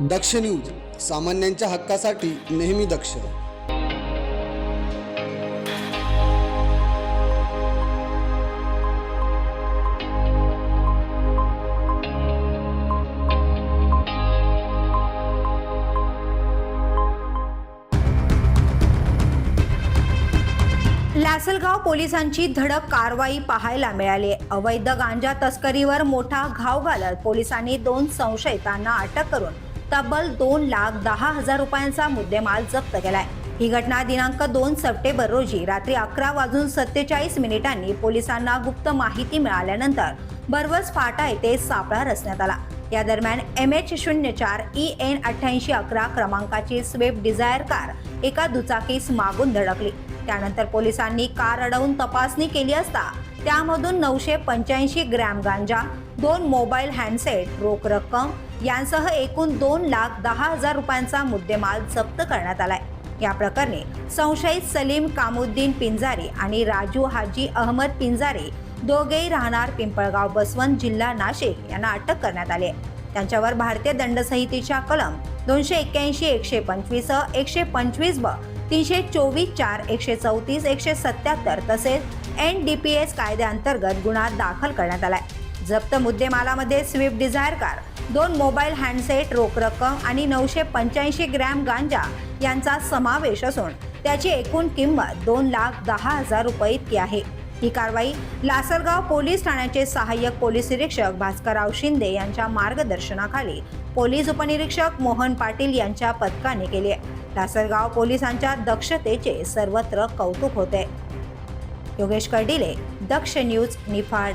दक्ष news सामान्यांच्या हक्कासाठी नेहमी दक्ष. लासलगाव पोलिसांची धडक कारवाई पाहायला मिळाली. अवैध गांजा तस्करीवर मोठा घाव घालत पोलिसांनी दोन संशयितांना अटक करून तब्बल दोन लाख दहा हजार रुपयांचा मुद्देमाल जप्त केलाय. ही घटना दिनांक दोन सप्टेंबर रोजी रात्री अकरा वाजून सत्तेचाळीस मिनिटांनी पोलिसांना गुप्त माहिती मिळाल्यानंतर बरवस फाटा येथे सापळा रचण्यात आला. या दरम्यान एम एच शून्य चार ई एन अठ्ठ्याऐंशी अकरा क्रमांकाची स्वेप डिझायर कार एका दुचाकीस मागून धडकली. त्यानंतर पोलिसांनी कार अडवून तपासणी केली असता त्यामधून नऊशे पंच्याऐंशी ग्रॅम गांजा दोन मोबाईल हँडसेट रोख रक्कम यांसह एकूण दोन लाख दहा हजार रुपयांचा मुद्देमाल जप्त करण्यात आलाय. या प्रकरणी संशयित सलीम कामुद्दीन पिंजारी आणि राजू हाजी अहमद पिंजारी दोघेही राहणार पिंपळगाव बसवंत जिल्हा नाशिक यांना अटक करण्यात आली आहे. त्यांच्यावर भारतीय दंडसंहितेच्या कलम दोनशे एक्क्याऐंशी एकशे पंचवीस एकशे पंचवीस ब तीनशे चोवीस चार एकशे चौतीस एकशे सत्याहत्तर तसेच एन डी पी एस कायद्याअंतर्गत गुन्हा दाखल करण्यात आलाय. जप्त मुद्देमालामध्ये स्विफ्ट डिझायर कार दोन मोबाईल हँडसेट रोख रक्कम आणि नऊशे पंच्याऐंशी ग्रॅम गांजा यांचा समावेश असून त्याची एकूण किंमत दोन लाख दहा हजार रुपये इतकी आहे. ही कारवाई लासलगाव पोलीस ठाण्याचे सहाय्यक पोलीस निरीक्षक भास्करराव शिंदे यांच्या मार्गदर्शनाखाली पोलीस उपनिरीक्षक मोहन पाटील यांच्या पथकाने केली लासलगाव पोलिसांच्या दक्षतेचे सर्वत्र कौतुक होते. योगेश कर्डिले दक्ष न्यूज निफाड.